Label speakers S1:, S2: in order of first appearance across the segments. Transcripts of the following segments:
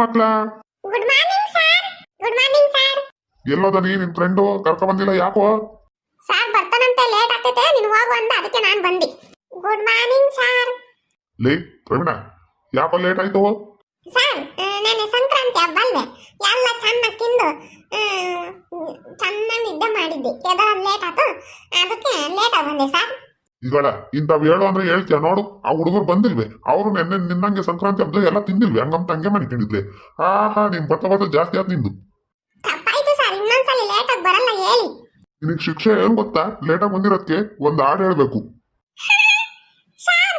S1: Morning ಮಕ್ಳ?
S2: Good morning sir good morning sir
S1: ಎಲ್ಲೋದ ನೀ ನಿನ್ ಫ್ರೆಂಡು ಕರ್ಕ ಬಂದಿಲ್ಲ ಯಾಕೋ?
S2: ಸರ್ ಬರ್ತಾನಂತೆ. ಲೇಟ್ ಆಗ್ತೈತೆ. ನೀನು ಹೋಗು ಅಂದ. ಅದಕ್ಕೆ ನಾನು ಬಂದಿ. ಗುಡ್ ಮಾರ್ನಿಂಗ್ ಸರ್
S1: ಲೇ ಪ್ರವೀಣ ಯಾಕೋ ಲೇಟ್ ಆಯ್ತು?
S2: ಸರ್ ನಾನು ಸಂಕ್ರಾಂತಿ ಹಬ್ಬ ಅಲ್ವೇ? ಎಲ್ಲ ಚೆನ್ನಾಗಿ ತಿಂದು ಚೆನ್ನಾಗಿ ನಿದ್ದೆ ಮಾಡಿದ್ದೆ. ಎದರ ಲೇಟ್ ಆಯ್ತು ಅದಕ್ಕೆ ಲೇಟ್ ಆಗಿ ಬಂದೆ ಸರ್
S1: ಈಗಳ ಇಂಥವ್ ಹೇಳು ಅಂದ್ರೆ ಹೇಳ್ತೀಯ ನೋಡು ಆ ಹುಡುಗರು ಬಂದಿಲ್ವೇ. ಅವರು ನೆನ್ನೆ ನಿನ್ನಂಗೆ ಸಂಕ್ರಾಂತಿ ಹಬ್ಬದ ಎಲ್ಲ ತಿಂದಿಲ್ವೇ ಹಂಗಂತ ಮಾಡಿ ಮಾಡಿಕೊಂಡಿದ್ಲೆ ಆಹಾ ನಿಮ್ ಬತ್ತ ಬತ್ತ ಜಾಸ್ತಿ ಆದ್ ನಿಂದು. ನಿನಗ್ ಶಿಕ್ಷೆ ಏನ್ ಗೊತ್ತಾ? ಲೇಟಾಗಿ ಬಂದಿರೋದಕ್ಕೆ ಒಂದ್ ಹಾಡು ಹೇಳ್ಬೇಕು.
S2: ಸರ್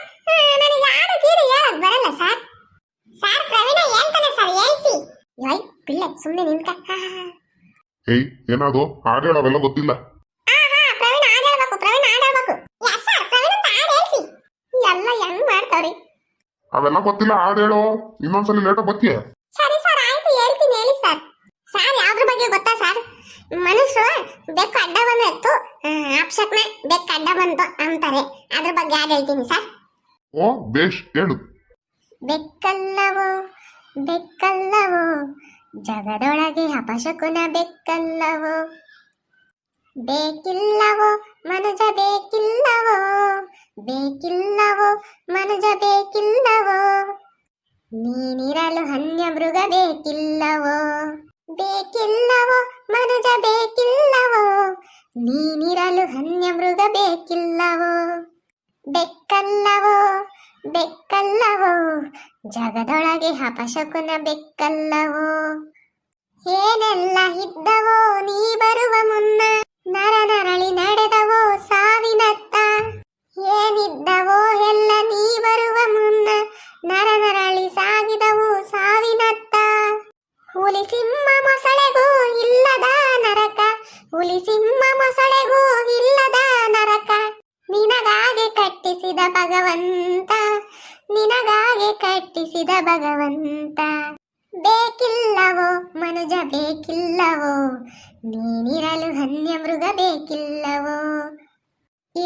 S2: ನನಗೆ ಹಾಡು ಹೇಳೋವೆಲ್ಲ ಹೇಳಕ್ ಬರಲ್ಲ ಸರ್ ಸರ್ ಪ್ರವೀಣ ಹೇಳ್ತಾನೆ ಸರ್ ಹೇಳ್ಸಿ ಯೋಯ್ ಪಿಳ್ಳೆ ಸುಮ್ಮನೆ ನಿಂತ್ಕ ಹಾ ಹಾ ಹಾ
S1: ಏಯ್ ಏನಾದು ಹಾಡು ಹೇಳೋವೆಲ್ಲ ಗೊತ್ತಿಲ್ಲ
S2: ಆಹಾ, ಪ್ರವೀಣ್ ಹಾಡ್ ಹೇಳ್ಬೇಕು, ಪ್ರವೀಣ್ ಹಾಡ್ ಹೇಳ್ಬೇಕು. ಯಾ ಸರ್, ಪ್ರವೀಣ್ ಅಂತ ಹಾಡ್ ಹೇಳ್ಸಿ. ಎಲ್ಲ ಮಾಡ್ತಾವ್ರಿ
S1: ಅವೆಲ್ಲ ಗೊತ್ತಿಲ್ಲ ಹಾಡು ಹೇಳೋ. ಇನ್ನೊಂದ್ಸಲಿ ಲೇಟಾಗಿ ಬತ್ತೀಯ
S2: ಸರಿ ಸರ್ ಆಯ್ತು ಹೇಳ್ತೀನಿ ಹೇಳಿ ಸರ್. ಸರ್ ಯಾವ್ದ್ರ ಬಗ್ಗೆ ಗೊತ್ತಾ ಸರ್? ಮನುಷ್ಯರು ಬೆಕ್ಕು ಅಡ್ಡ ಬಂದಿತ್ತು ಅಪ್ಶಕ್ನ ಬೆಕ್ಕು ಅಡ್ಡ ಬಂತು ಅಂತಾರೆ. ಅದ್ರ ಬಗ್ಗೆ ಹಾಡ್ ಹೇಳ್ತೀನಿ ಸರ್?
S1: ಓ ಬೇಷ್ ಹೇಳು.
S2: ಬೆಕ್ಕಲ್ಲವೋ ಬೆಕ್ಕಲ್ಲವೋ ಜಗದೊಳಗೆ ಅಪಶಕುನ ಬೆಕ್ಕಲ್ಲವೋ ಬೇಕಿಲ್ಲವೋ ಮನುಜ ಬೇಕಿಲ್ಲವೋ ಬೇಕಿಲ್ಲವೋ ಮನುಜ ಬೇಕಿಲ್ಲವೋ. ನೀನಿರಲು ಹನ್ಯ ಮೃಗ ಬೇಕಿಲ್ಲವೋ ಬೇಕಿಲ್ಲವೋ ಮನುಜ ಬೇಕಿಲ್ಲವೋ. ನೀನಿರಲು ಹನ್ಯ ಮೃಗ ಬೇಕಿಲ್ಲವೋ, ಬೆಕ್ಕಲ್ಲವೋ ಬೆಕ್ಕಲ್ಲವೋ. ಜಗದೊಳಗೆ ಅಪಶಕುನ ಬೆಕ್ಕಲ್ಲವೋ. ಏನೆಲ್ಲ ಇದ್ದವೋ, ನೀ ಬರುವ ಮುನ್ನ ಹುಲಿ ಸಿಂಹ ಮೊಸಳೆಗೂ ಇಲ್ಲದ ನರಕ. ಹುಲಿ ಸಿಂಹ ಮೊಸಳೆಗೂ ಇಲ್ಲದ ನರಕ. ನಿನಗಾಗೆ ಕಟ್ಟಿಸಿದ ಭಗವಂತ, ನಿನಗಾಗೆ ಕಟ್ಟಿಸಿದ ಭಗವಂತ. ಬೇಕಿಲ್ಲವೋ ಮನುಜ, ಬೇಕಿಲ್ಲವೋ? ನೀನಿರಲು ಹನ್ಯ ಮೃಗ ಬೇಕಿಲ್ಲವೋ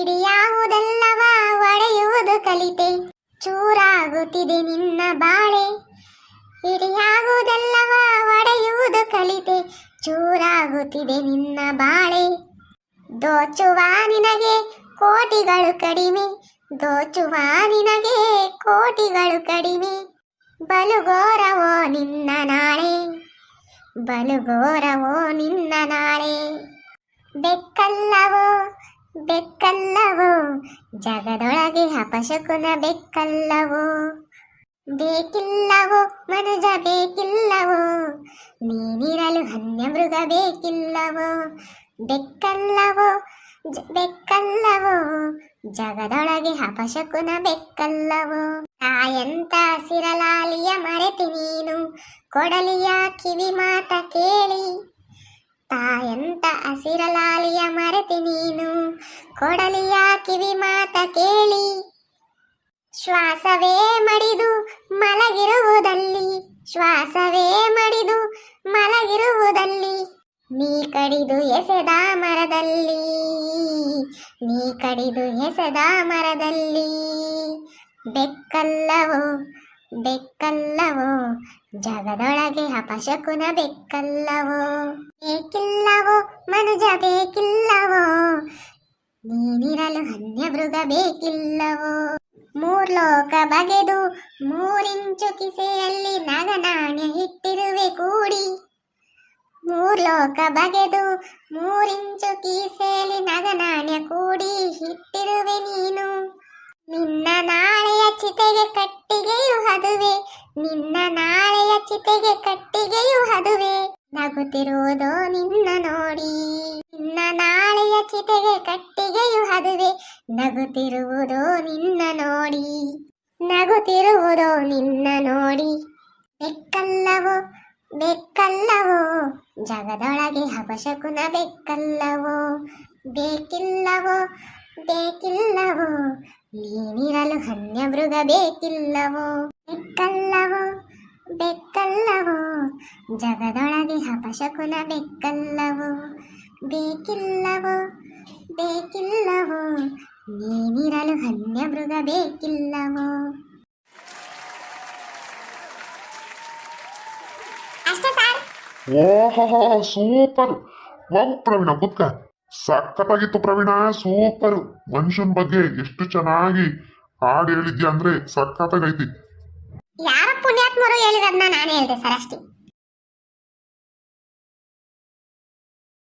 S2: ಇಡಿಯಾವುದೆಲ್ಲವ ಒಡೆಯುವುದು ಕಲಿತೆ. ಚೂರಾಗುತ್ತಿದೆ ನಿನ್ನ ಬಾಳೆ. ಇಡಿಯಾಗುವುದೆಲ್ಲವ ಒಡೆಯುವುದು ಚೂರಾಗುತ್ತಿದೆ ನಿನ್ನ ಬಾಳೆ. ದೋಚುವ ನಿನಗೆ ಕೋಟಿಗಳು ಕಡಿಮೆ. ದೋಚುವ ನಿನಗೆ ಕೋಟಿಗಳು ಕಡಿಮೆ. ಬಲುಗೋರವೋ ನಿನ್ನ ನಾಳೆ. ಬಲುಗೋರವೋ ನಿನ್ನ ನಾಳೆ. ಬೆಕ್ಕಲ್ಲವೋ ಬೆಕ್ಕಲ್ಲವೋ. ಜಗದೊಳಗೆ ಅಪಶಕುನ ಬೆಕ್ಕಲ್ಲವೋ. ಬೇಕಿಲ್ಲವೋ, ಮನುಜ ಬೇಕಿಲ್ಲವೋ. ನೀನಿರಲು ಹನ್ಯ ಮೃಗ ಬೇಕಿಲ್ಲವೋ? ಬೆಕ್ಕಲ್ಲವೋ? ಬೆಕ್ಕಲ್ಲವೋ? ಜಗದೊಳಗೆ ಹಪಶಕುನ ಬೆಕ್ಕಲ್ಲವೋ? ತಾಯಂತ ಸಿರಲಾಲಿಯ ಮರೆತಿ ನೀನು? ಕೊಡಲಿಯ ಕಿವಿ ಮಾತ ಕೇಳಿ. ತಾಯಂತ ಹಸಿರಲಾಲಿಯ ಮರೆತಿ ನೀನು? ಕೊಡಲಿಯ ಕಿವಿ ಮಾತ ಕೇಳಿ. ಶ್ವಾಸವೇ ಮಡಿದು ಮಲಗಿರುವುದಲ್ಲಿ, ಶ್ವಾಸವೇ ಮಡಿದು ನೀ ಕಡಿದು ಎಸೆದ ಮರದಲ್ಲಿ. ನೀ ಕಡಿದು ಎಸೆದ ಮರದಲ್ಲಿ. ಬೆಕ್ಕಲ್ಲವೋ ಬೆಕ್ಕಲ್ಲವೋ, ಜಗದೊಳಗೆ ಅಪಶಕುನ ಬೆಕ್ಕಲ್ಲವೋ. ಬೇಕಿಲ್ಲವೋ, ಮನುಜ ಬೇಕಿಲ್ಲವೋ. ನೀನಿರಲು ಮೃಗ ಬೇಕಿಲ್ಲವೋ. ಮೂರ್ಲೋಕ ಬಗೆದು ಮೂರಿಂಚು ಕಿಸೆಯಲ್ಲಿ ನಗನಾಣ್ಯ ಮೂರ್ಲೋಕ ಬಗೆದು ಮೂರಿಂಚು ಕೀಸೆಯಲ್ಲಿ ನಗನಾಣ್ಯ ಕೂಡಿ ಇಟ್ಟಿರುವೆ ನೀನು. ನಿನ್ನ ನಾಳೆಯ ಚಿತೆಗೆ ಕಟ್ಟಿಗೆಯು ಹದುವೆ. ನಿನ್ನ ನಾಳೆಯ ಚಿತೆಗೆ ಕಟ್ಟಿಗೆಯು ಹದುವೆ. ನಗುತ್ತಿರುವುದೋ ನಿನ್ನ ನೋಡಿ. ನಿನ್ನ ನಾಳೆಯ ಚಿತೆಗೆ ಕಟ್ಟಿಗೆಯು ಹದುವೆ. ನಗುತ್ತಿರುವುದೋ ನಿನ್ನ ನೋಡಿ. ನಗುತ್ತಿರುವುದೋ ನಿನ್ನ ನೋಡಿ. ಬೆಕ್ಕಲ್ಲವೋ ಬೆಕ್ಕಲ್ಲವೋ ಜಗದೊಳಗೆ ಅಪಶಕುನ ಬೆಕ್ಕಲ್ಲವೋ ಬೇಕಿಲ್ಲವೋ? ಬೇಕಿಲ್ಲವೋ? ನೀನಿರಲು ಹನ್ಯ ಮೃಗ ಬೇಕಿಲ್ಲವೋ? ಬೆಕ್ಕಲ್ಲವೋ ಬೆಕ್ಕಲ್ಲವೋ ಜಗದೊಳಗೆ ಅಪಶಕುನ ಬೆಕ್ಕಲ್ಲವೋ ಬೇಕಿಲ್ಲವೋ? ಬೇಕಿಲ್ಲವೋ? ನೀನಿರಲು ಹನ್ಯ ಮೃಗ ಬೇಕಿಲ್ಲವೋ?
S1: ಓಹೋ, ಸೂಪರ್. ವಾವ್, ಪ್ರವೀಣ ಕುತ್ಕ ಸಖತ್ತಾಗಿತ್ತು ಪ್ರವೀಣ, ಸೂಪರ್. ಮನುಷ್ಯನ ಬಗ್ಗೆ ಎಷ್ಟು ಚೆನ್ನಾಗಿ ಹಾಡು ಹೇಳಿದ್ಯಾ ಅಂದ್ರೆ ಸಖತ್ತಾಗೈತಿ.
S2: ಯಾರ ಪುಣ್ಯಾತ್ಮರು ಹೇಳಿರೋದನ್ನ ನಾನು ಹೇಳಿದೆ ಸರ್ ಅಷ್ಟೇ.